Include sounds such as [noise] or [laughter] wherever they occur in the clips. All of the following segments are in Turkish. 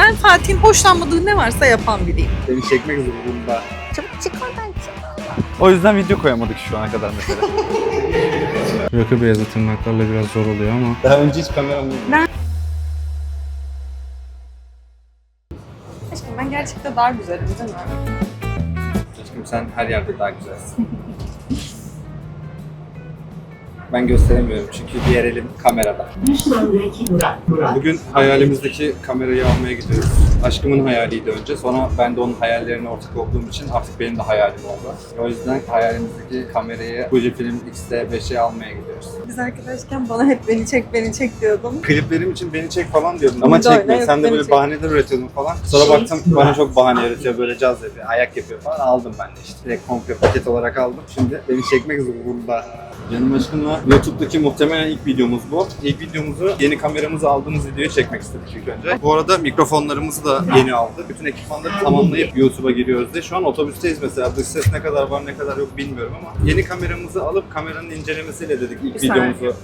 Ben Fatih'in hoşlanmadığı ne varsa yapan biriyim. Seni çekmek zorunda. Çabuk çık oradan çık. O yüzden video koyamadık şu ana kadar mesela. [laughs] Rakı beyazı tırnaklarla biraz zor oluyor ama. Daha önce hiç kameram Aşkım ben gerçekten daha güzelim değil mi? Aşkım sen her yerde daha güzelsin. [laughs] ben gösteremiyorum çünkü diğer elim kamerada. Bugün hayalimizdeki kamerayı almaya gidiyoruz. Aşkımın hayaliydi önce. Sonra ben de onun hayallerine ortak olduğum için artık benim de hayalim oldu. O yüzden hayalimizdeki kamerayı Fujifilm X-T5'e almaya gidiyoruz. Biz arkadaşken bana hep beni çek beni çek diyordun. Kliplerim için beni çek falan diyordun ama çekmiyor. yok, Sen de beni böyle çek. bahaneler üretiyordun falan. Sonra baktım bana çok bahane üretiyor böyle caz yapıyor, ayak yapıyor falan. Aldım ben de işte. Direkt komple paket olarak aldım. Şimdi beni çekmek zorunda. Canım aşkımla YouTube'daki muhtemelen ilk videomuz bu. İlk videomuzu yeni kameramızı aldığımız videoyu çekmek istedik ilk önce. Bu arada mikrofonlarımızı da yeni aldık. Bütün ekipmanları tamamlayıp YouTube'a giriyoruz diye. Şu an otobüsteyiz mesela. Dış ses ne kadar var ne kadar yok bilmiyorum ama yeni kameramızı alıp kameranın incelemesiyle dedik ilk videomuzu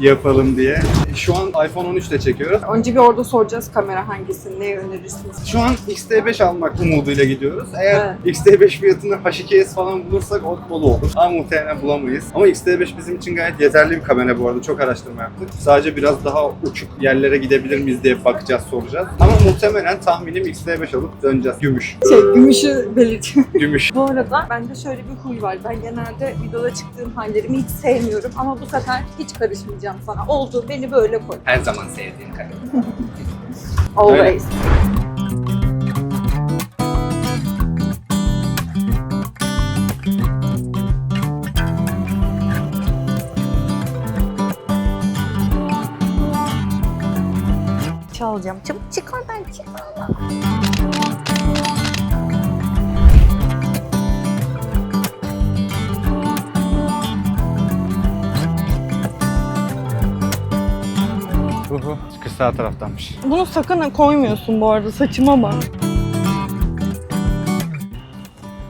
yapalım diye. Şu an iPhone 13 ile çekiyoruz. Önce bir orada soracağız kamera hangisini, ne önerirsiniz? Şu an XT5 almak umuduyla gidiyoruz. Eğer Evet. XT5 fiyatını H2S falan bulursak o dolu olur. Ama muhtemelen bulamayız. Ama XT5 bizim için gayet yeterli bir kamera bu arada. Çok araştırma yaptık. Sadece biraz daha uçuk yerlere gidebilir miyiz diye bakacağız, soracağız. Ama muhtemelen tahminim XT5 alıp döneceğiz. Gümüş. Şey, gümüşü belirtiyorum. [laughs] Gümüş. Bu arada bende şöyle bir huy var. Ben genelde videoda çıktığım hallerimi hiç sevmiyorum ama bu sefer hiç karışmayacağım sana. Oldu, beni böyle koy. Her zaman sevdiğim kamera. [laughs] Always. Çalacağım. Çabuk çık oradan çık. Uhu. Çıkış sağ taraftanmış. Bunu sakın koymuyorsun bu arada saçıma bak.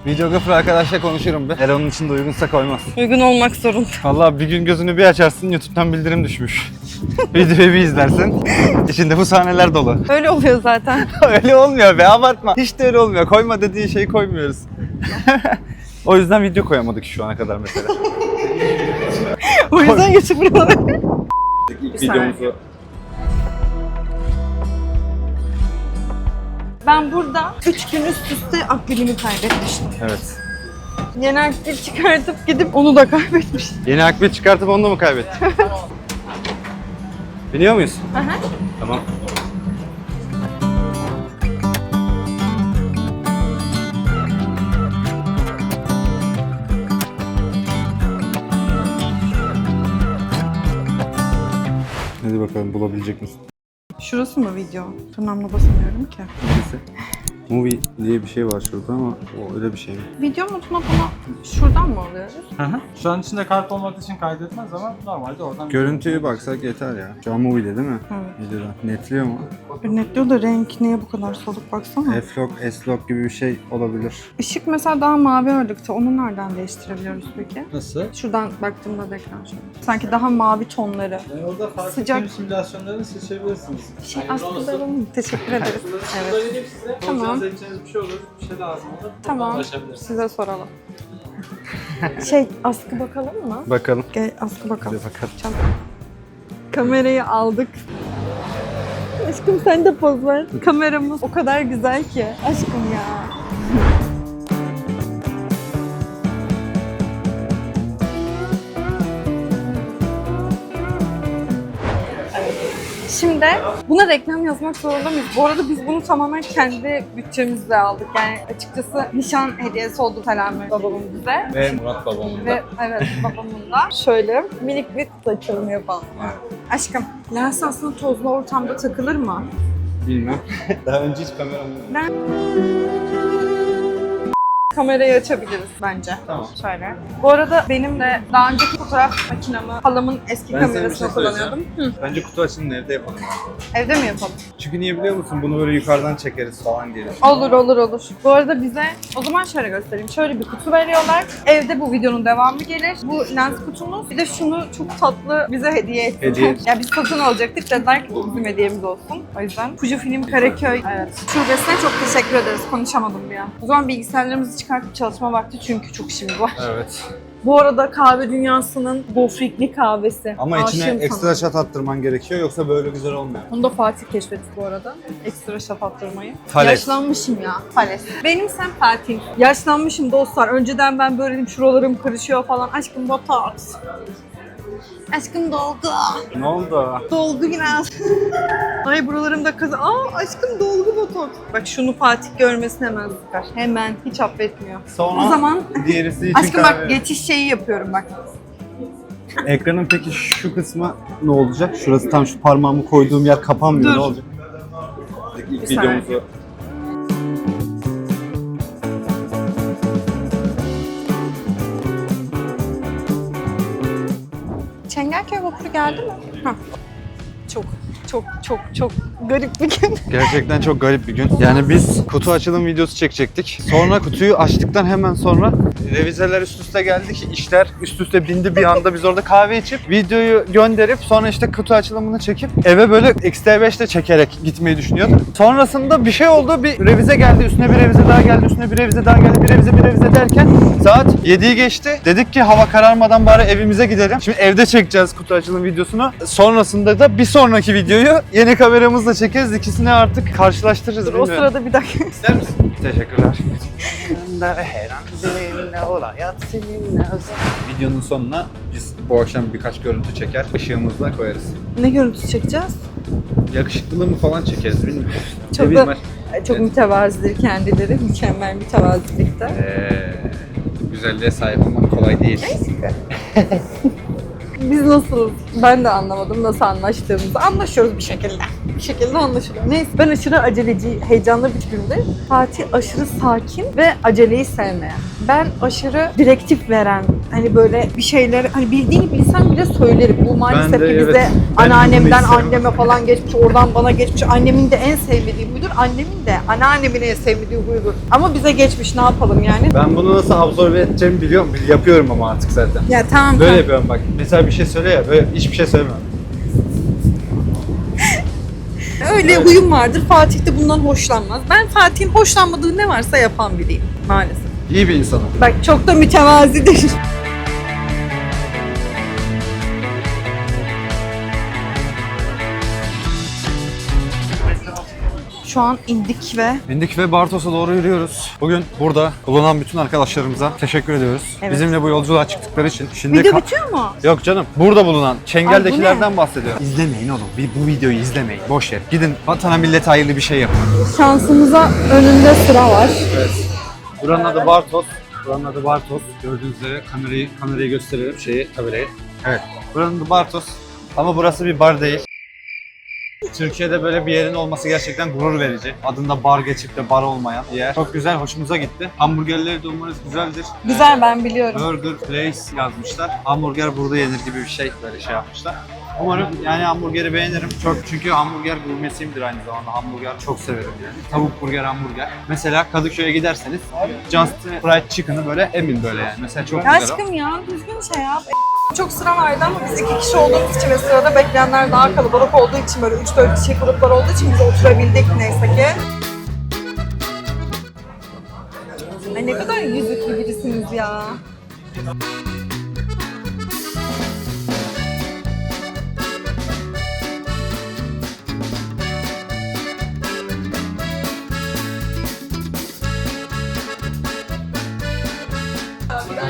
Videografer arkadaşla konuşurum be. Eğer onun için de uygunsa koymaz. Uygun olmak zorunda. Vallahi bir gün gözünü bir açarsın YouTube'dan bildirim düşmüş. [laughs] Videoyu bir izlersin. İçinde bu sahneler dolu. [laughs] Öyle oluyor zaten. [laughs] öyle olmuyor be abartma. Hiç de öyle olmuyor. Koyma dediğin şeyi koymuyoruz. o yüzden video koyamadık şu ana kadar mesela. o yüzden geçiriyorum. İlk videomuzu Ben burada 3 gün üst üste akbilimi kaybetmiştim. Evet. Yeni akbil çıkartıp gidip onu da kaybetmiştim. Yeni akbil çıkartıp onu da mı kaybettin? [laughs] Biniyor muyuz? Aha. Tamam. Hadi bakalım bulabilecek misin? Şurası mı video? Tırnağımla basamıyorum ki. Neyse. Movie diye bir şey var şurada ama o öyle bir şey mi? Video moduna bunu şuradan mı alıyoruz? Şu an içinde kart olmadığı için kaydetmez ama normalde oradan Görüntüye baksak yeter ya. Şu an movie'de değil mi? Evet. Videoda. Netliyor mu? Netliyor da renk niye bu kadar soluk baksana. F-Log, S-Log gibi bir şey olabilir. Işık mesela daha mavi ağırlıkta. Onu nereden değiştirebiliyoruz peki? Nasıl? Şuradan baktığımda da ekran şöyle. Sanki daha mavi tonları. Yani orada farklı Sıcak. film simülasyonlarını seçebilirsiniz. Şey aslında alalım. Teşekkür [laughs] ederiz. Evet. size. Tamam. Seçeceğiniz bir şey olur, bir şey lazım olur. Tamam. Ulaşabilirsiniz. Size soralım. şey askı bakalım mı? Bakalım. Gel askı bakalım. Hadi bakalım. Çabuk. Kamerayı aldık. Aşkım sen de poz ver. Kameramız o kadar güzel ki. Aşkım ya. Şimdi buna reklam yazmak zorunda mıyız? Bu arada biz bunu tamamen kendi bütçemizle aldık. Yani açıkçası nişan hediyesi oldu Selami babamın bize. Ve Murat babamın Ve evet babamın da şöyle minik bir kutu açılımı yapalım. Aşkım lens aslında tozlu ortamda takılır mı? Bilmem. [laughs] Daha önce hiç kameram yok. Kamerayı açabiliriz bence. Tamam. Şöyle. Bu arada benim de daha önceki fotoğraf makinemi halamın eski Ben sana bir kamerasını şey kullanıyordum. Hı. Bence kutu açılımını evde yapalım. Evde mi yapalım? Çünkü niye biliyor musun? Bunu böyle yukarıdan çekeriz falan diye. Olur olur olur. Bu arada bize o zaman şöyle göstereyim. Şöyle bir kutu veriyorlar. Evde bu videonun devamı gelir. Bu lens kutumuz. Bir de şunu çok tatlı bize hediye etti. Hediye. [laughs] ya biz satın alacaktık. Dediler ki bu bizim hediyemiz olsun. O yüzden Fujifilm Karaköy evet. şubesine çok teşekkür ederiz. Konuşamadım bir an. O zaman bilgisayarlarımızı çıkartıp çalışma vakti çünkü çok işimiz var. Evet. Bu arada kahve dünyasının gofrikli kahvesi. Ama içine Aşığım ekstra sana. şat attırman gerekiyor yoksa böyle güzel olmuyor. Onu da Fatih keşfetti bu arada. Ekstra şap attırmayı. Thales. Yaşlanmışım ya. Thales. Benim sen Fatih. Yaşlanmışım dostlar. Önceden ben böyleydim şuralarım karışıyor falan. Aşkım botoks. Aşkım dolgu. Ne oldu? Dolgu biraz. Ay buralarımda kız. Aa aşkım dolgu botoks. Bak şunu Fatih görmesin hemen sıkar. Hemen hiç affetmiyor. Sonra O zaman diğerisi için aşkım kahve. bak geçiş şeyi yapıyorum bak. Ekranın peki şu kısmı ne olacak? Şurası tam şu parmağımı koyduğum yer kapanmıyor. Dur. Ne olacak? İlk Bir saniye. videomuzu Çengelköy vapuru geldi mi? Hah. Çok çok çok çok garip bir gün. [laughs] Gerçekten çok garip bir gün. Yani biz kutu açılım videosu çekecektik. Sonra kutuyu açtıktan hemen sonra revizeler üst üste geldi ki işler üst üste bindi bir anda biz orada kahve içip videoyu gönderip sonra işte kutu açılımını çekip eve böyle X-T5 ile çekerek gitmeyi düşünüyorduk. Sonrasında bir şey oldu. Bir revize geldi, üstüne bir revize daha geldi, üstüne bir revize daha geldi, bir revize bir revize derken saat 7'yi geçti. Dedik ki hava kararmadan bari evimize gidelim. Şimdi evde çekeceğiz kutu açılım videosunu. Sonrasında da bir sonraki videoyu yeni kameramızla çekeriz. İkisini artık karşılaştırırız. Dur, o bilmiyorum. sırada bir dakika. İster misin? Teşekkürler. Videonun sonuna biz bu akşam birkaç görüntü çeker, ışığımızla koyarız. Ne görüntüsü çekeceğiz? Yakışıklılığımı falan çekeriz bilmiyorum. Çok Ne da- Çok Evet. mütevazidir kendileri. Mükemmel mütevazilikte. Ee, güzelliğe sahip olmak kolay değil. [laughs] Biz nasıl, ben de anlamadım nasıl anlaştığımızı. Anlaşıyoruz bir şekilde. Bir şekilde anlaşılıyor. Neyse ben aşırı aceleci, heyecanlı bir günde. Fatih aşırı sakin ve aceleyi sevmeyen. Ben aşırı direktif veren, hani böyle bir şeyler, hani bildiğini bilsem bile söylerim. Bu maalesef Ben de ki evet. bizde Ben anneannemden anneme falan geçmiş, oradan bana geçmiş. Annemin de en sevmediği huydur, annemin de anneannemin en sevmediği huydur. Ama bize geçmiş ne yapalım yani? Ben bunu nasıl absorbe edeceğimi biliyorum. Yapıyorum ama artık zaten. Ya tamam Böyle tamam. yapıyorum bak. Mesela bir şey söyle ya, böyle hiçbir şey söylemiyorum. [laughs] Öyle huyum vardır. Fatih de bundan hoşlanmaz. Ben Fatih'in hoşlanmadığı ne varsa yapan biriyim maalesef. İyi bir insanım. Bak çok da mütevazidir. Şu an indik ve Bindik ve Bartos'a doğru yürüyoruz. Bugün burada bulunan bütün arkadaşlarımıza teşekkür ediyoruz. Evet. Bizimle bu yolculuğa çıktıkları için. Şimdi video ka- bitiyor mu? Yok canım. Burada bulunan Çengel'dekilerden Ay, bahsediyorum. İzlemeyin oğlum. Bir, bu videoyu izlemeyin. Boş ver. Gidin vatana millete hayırlı bir şey yapın. Şansımıza önünde sıra var. Evet. Buranın adı Bartos. Buranın adı Bartos. Gördüğünüz üzere kamerayı kamerayı gösterelim şeyi kamerayı. Evet. Buranın adı Bartos. Ama burası bir bar değil. Türkiye'de böyle bir yerin olması gerçekten gurur verici. Adında bar geçip de bar olmayan bir yer. Çok güzel, hoşumuza gitti. Hamburgerleri de umarız güzeldir. Güzel ben biliyorum. Burger Place yazmışlar. Hamburger burada yenir gibi bir şey böyle şey yapmışlar. Umarım yani hamburgeri beğenirim. Çok çünkü hamburger gurmesiyimdir aynı zamanda. Hamburger çok severim yani. Tavuk burger, hamburger. Mesela Kadıköy'e giderseniz Just Fried Chicken'ı böyle emin böyle yani. Mesela çok güzel o. aşkım ya düzgün şey yap. Çok sıra vardı ama biz iki kişi olduğumuz için ve sırada bekleyenler daha kalabalık olduğu için böyle 3-4 kişi gruplar olduğu için biz oturabildik neyse ki. Ay ne kadar yüzüklü birisiniz ya.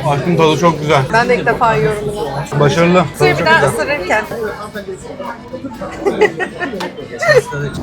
Aşkım tadı çok güzel. Ben de ilk defa yiyorum bunu. Başarılı. Suyu bir daha ısırırken. [laughs]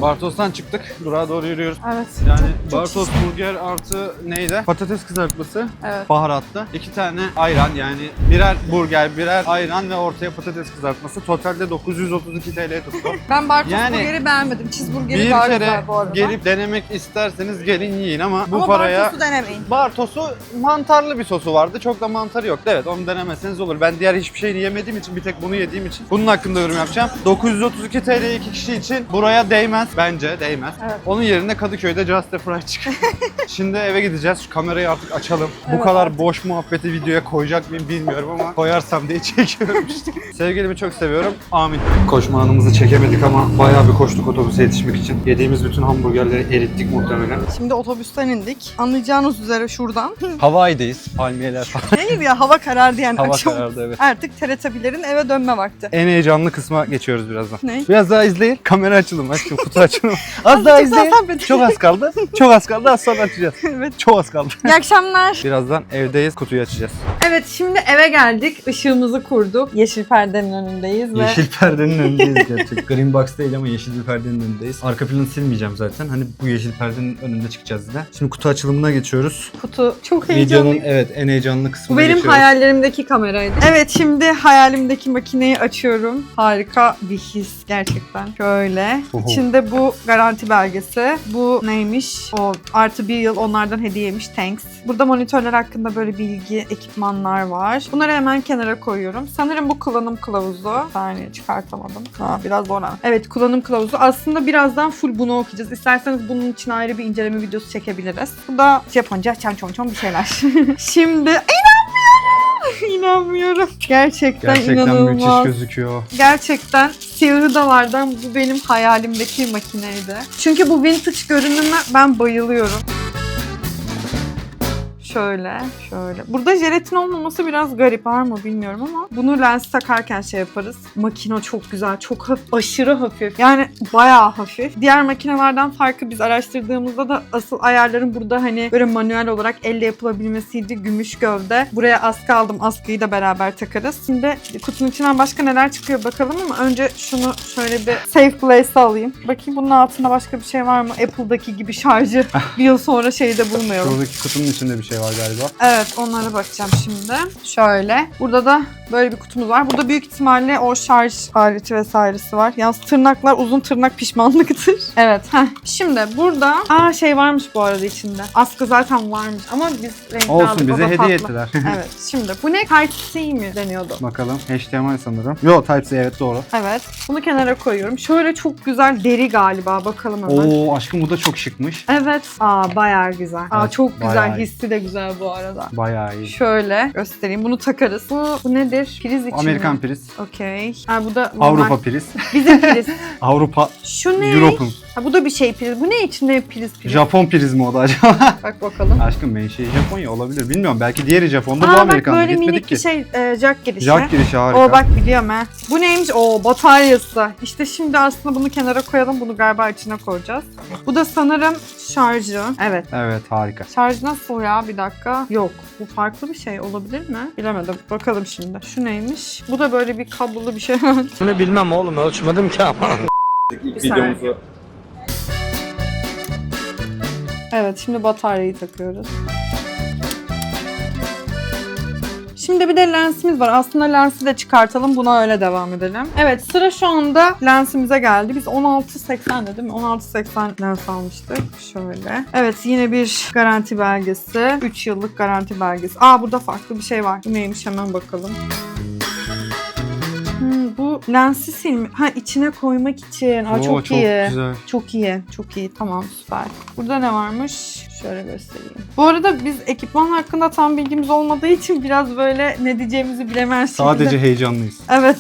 Bartos'tan çıktık. Durağa doğru yürüyoruz. Evet. Yani Bartos burger artı neydi? Patates kızartması, Evet. baharatlı. iki tane ayran yani birer burger, birer ayran ve ortaya patates kızartması. Totalde 932 TL tuttu. [laughs] Ben Bartos Yani burgeri beğenmedim. Cheeseburgeri bir daha kere güzel bu arada. gelip denemek isterseniz gelin yiyin ama bu Ama paraya... Bartos'u denemeyin. Bartos'u mantarlı bir sosu vardı. Çok da mantarı yoktu. Evet onu denemeseniz olur. Ben diğer hiçbir şeyini yemediğim için bir tek bunu yediğim için bunun hakkında yorum yapacağım. 932 TL iki kişi için buraya değmez. Bence değmez. Evet. Onun yerine Kadıköy'de Just a Fry çık. [laughs] Şimdi eve gideceğiz. Şu kamerayı artık açalım. Bu Evet, kadar artık. boş muhabbeti videoya koyacak mıyım bilmiyorum ama koyarsam diye [laughs] çekiyorum işte. Sevgilimi çok seviyorum. Amin. Koşma anımızı çekemedik ama bayağı bir koştuk otobüse yetişmek için. Yediğimiz bütün hamburgerleri erittik muhtemelen. Şimdi otobüsten indik. Anlayacağınız üzere şuradan. Hawaii'deyiz. Palmiyeler falan. [laughs] Hayır ya hava karardı yani Hava akşam. karardı evet. Artık Teletabilerin eve dönme vakti. En heyecanlı kısma geçiyoruz birazdan. Ne? Biraz daha izleyin. Kamera açalım aşkım, kutu açalım. [laughs] Az daha Azıcık daha izleyin. sabredin. Çok az kaldı. Çok az kaldı. Az sonra açacağız. [laughs] evet. Çok az kaldı. İyi akşamlar. Birazdan evdeyiz. Kutuyu açacağız. Evet şimdi eve geldik. Işığımızı kurduk. Yeşil perdenin önündeyiz ve Yeşil perdenin önündeyiz gerçekten. Green box değil ama yeşil bir perdenin önündeyiz. Arka planı silmeyeceğim zaten. Hani bu yeşil perdenin önünde çıkacağız yine. Şimdi kutu açılımına geçiyoruz. kutu çok heyecanlı. Videonun evet en heyecanlı Bu benim geçiyoruz. hayallerimdeki kameraydı. Evet şimdi hayalimdeki makineyi açıyorum. Harika bir his gerçekten. Şöyle. Oho. İçinde bu garanti belgesi. Bu neymiş? O artı bir yıl onlardan hediyeymiş. Thanks. Burada monitörler hakkında böyle bilgi, ekipmanlar var. Bunları hemen kenara koyuyorum. Sanırım bu kullanım kılavuzu. Bir saniye çıkartamadım. Ha, biraz zor. Evet kullanım kılavuzu. Aslında birazdan full bunu okuyacağız. İsterseniz bunun için ayrı bir inceleme videosu çekebiliriz. Bu da Japonca çan çon çon bir şeyler. [laughs] Şimdi inanmıyorum. İnanmıyorum. Gerçekten, Gerçekten inanılmaz. müthiş gözüküyor. Gerçekten siyahı dalardan bu benim hayalimdeki makineydi. Çünkü bu vintage görünüme ben bayılıyorum. Şöyle, şöyle. Burada jelatin olmaması biraz garip var mı bilmiyorum ama bunu lens takarken şey yaparız. Makine çok güzel, çok hafif, aşırı hafif. Yani bayağı hafif. Diğer makinelerden farkı biz araştırdığımızda da asıl ayarların burada hani böyle manuel olarak elle yapılabilmesiydi. Gümüş gövde. Buraya askı aldım. Askıyı da beraber takarız. Şimdi kutunun içinden başka neler çıkıyor bakalım ama önce şunu şöyle bir safe place alayım. Bakayım bunun altında başka bir şey var mı? Apple'daki gibi şarjı [laughs] bir yıl sonra şeyde bulmayalım. Şuradaki kutunun içinde bir şey var galiba. Evet onlara bakacağım şimdi. Şöyle. Burada da böyle bir kutumuz var. Burada büyük ihtimalle o şarj aleti vesairesi var. Yalnız tırnaklar uzun tırnak pişmanlıktır. [laughs] Evet. Heh. Şimdi burada aa şey varmış bu arada içinde. Askı zaten varmış ama biz renkli aldık. Olsun o bize da hediye tatlı. ettiler. [laughs] Evet. Şimdi bu ne? Type-C mi deniyordu? Bakalım. HDMI sanırım. Yo Type-C evet doğru. Evet. Bunu kenara koyuyorum. Şöyle çok güzel deri galiba. Bakalım hemen. Oo aşkım bu da çok şıkmış. Evet. Aa bayağı güzel. Aa Evet, çok güzel. bayağı iyi. Hissi de güzel bu arada. Bayağı iyi. Şöyle göstereyim. Bunu takarız. Bu, bu nedir? Priz için Amerikan mi? priz. Okey. Ha bu da. Avrupa priz. Bizim priz. [laughs] Avrupa Şu ne? Europe'un. Ha bu da bir şey priz. Bu ne içinde priz priz? Japon priz mi o da acaba? [laughs] Bak bakalım. Aşkım menşei Japonya olabilir. Bilmiyorum. Belki diğeri Japon'da bu Aa bak Amerikan'da. böyle Gitmedik minik ki. bir şey e, jack girişi. Jack girişi harika. Oo bak biliyorum ha. Bu neymiş? Oo bataryası. İşte şimdi aslında bunu kenara koyalım. Bunu galiba içine koyacağız. Bu da sanırım şarjı. Evet. Evet harika. Şarj nasıl ya? Bir dakika. Yok. Bu farklı bir şey olabilir mi? Bilemedim. Bakalım şimdi. Şu neymiş? Bu da böyle bir kablolu bir şey. [laughs] Bunu bilmem oğlum ölçmedim ki ama. İlk videomuzu evet şimdi bataryayı takıyoruz. Şimdi bir de lensimiz var. Aslında lensi de çıkartalım. Buna öyle devam edelim. Evet sıra şu anda lensimize geldi. Biz 16.80'de değil mi? 16.80 lens almıştık. Şöyle. Evet yine bir garanti belgesi. 3 yıllık garanti belgesi. Aa burada farklı bir şey var. Bu neymiş hemen bakalım. Bu lensi silmi. Ha içine koymak için. Aa, Oo, çok, çok iyi. güzel. Çok iyi, çok iyi. Tamam, süper. Burada ne varmış? Şöyle göstereyim. Bu arada biz ekipman hakkında tam bilgimiz olmadığı için biraz böyle ne diyeceğimizi bilemez. Sadece heyecanlıyız. Evet.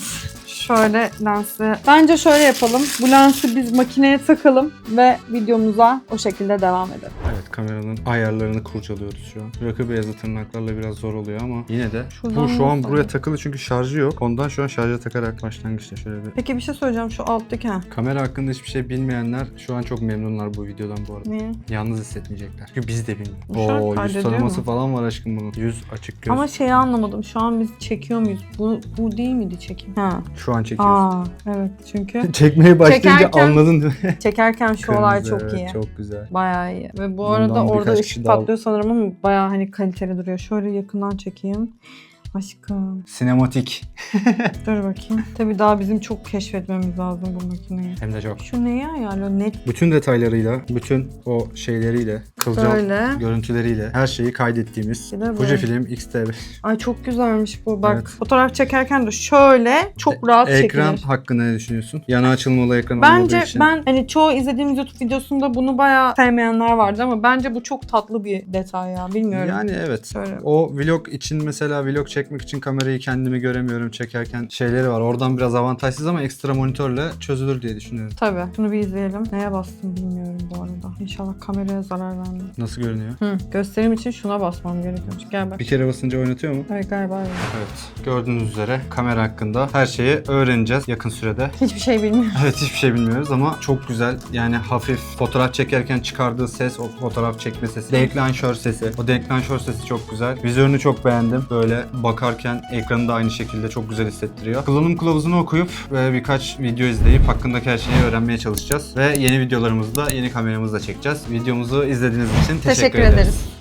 Şöyle lensi. Bence şöyle yapalım. Bu lensi biz makineye takalım ve videomuza o şekilde devam edelim. Evet kameranın ayarlarını kurcalıyoruz şu an. Rakı beyazı tırnaklarla biraz zor oluyor ama yine de Şuradan bu şu an nasıl? buraya takılı çünkü şarjı yok. Ondan şu an şarja takarak başlangıçta şöyle bir Peki bir şey söyleyeceğim şu alttaki ha. Kamera hakkında hiçbir şey bilmeyenler şu an çok memnunlar bu videodan bu arada. Niye? Yalnız hissetmeyecekler. Çünkü biz de bilmiyoruz. Oo yüz kaydediyor tanıması mu? falan var aşkım bunun. Yüz açık göz. Ama şeyi anlamadım. Şu an biz çekiyor muyuz? Bu, bu değil miydi çekim? Ha. Şu an çekiyoruz. Aa evet çünkü [laughs] Çekmeye başlayınca Çekerken- anladın değil mi? [laughs] çekerken şu olay Kırmızı, çok evet, iyi. Çok güzel. Bayağı iyi. Ve bu Bundan arada orada birkaç ışık kişi daha- patlıyor sanırım ama bayağı hani kaliteli duruyor. Şöyle yakından çekeyim. Aşkım. Sinematik. [laughs] Dur bakayım. Tabii daha bizim çok keşfetmemiz lazım bu makineyi. Hem de çok. Şu ne ya yani o net Bütün detaylarıyla, bütün o şeyleriyle, kılcal böyle. görüntüleriyle her şeyi kaydettiğimiz böyle. Fujifilm X-T5 Ay çok güzelmiş bu. Bak Evet. fotoğraf çekerken de şöyle çok rahat ekran çekilir. hakkında ne düşünüyorsun? Yana açılmalı ekran Bence için. ben hani çoğu izlediğimiz YouTube videosunda bunu bayağı sevmeyenler vardı ama bence bu çok tatlı bir detay ya. Bilmiyorum. Yani evet. Şöyle. O vlog için mesela vlog çekmek için kamerayı kendimi göremiyorum çekerken şeyleri var. Oradan biraz avantajsız ama ekstra monitörle çözülür diye düşünüyorum. Tabii. Şunu bir izleyelim. Neye bastım bilmiyorum bu arada. İnşallah kameraya zarar Nasıl görünüyor? Hı. Gösterim için şuna basmam gerekiyormuş. Gel bak. Bir kere basınca oynatıyor mu? Evet galiba öyle. Evet. Gördüğünüz üzere kamera hakkında her şeyi öğreneceğiz yakın sürede. Hiçbir şey bilmiyorum. Evet hiçbir şey bilmiyoruz ama çok güzel. Yani hafif fotoğraf çekerken çıkardığı ses, o fotoğraf çekme sesi, deklanşör sesi. O deklanşör sesi çok güzel. Vizörünü çok beğendim. Böyle bakarken ekranı da aynı şekilde çok güzel hissettiriyor. Kullanım kılavuzunu okuyup ve birkaç video izleyip hakkındaki her şeyi öğrenmeye çalışacağız. Ve yeni videolarımızı da yeni kameramızla çekeceğiz. Videomuzu izlediğiniz için teşekkür, Teşekkür ederiz. ederiz.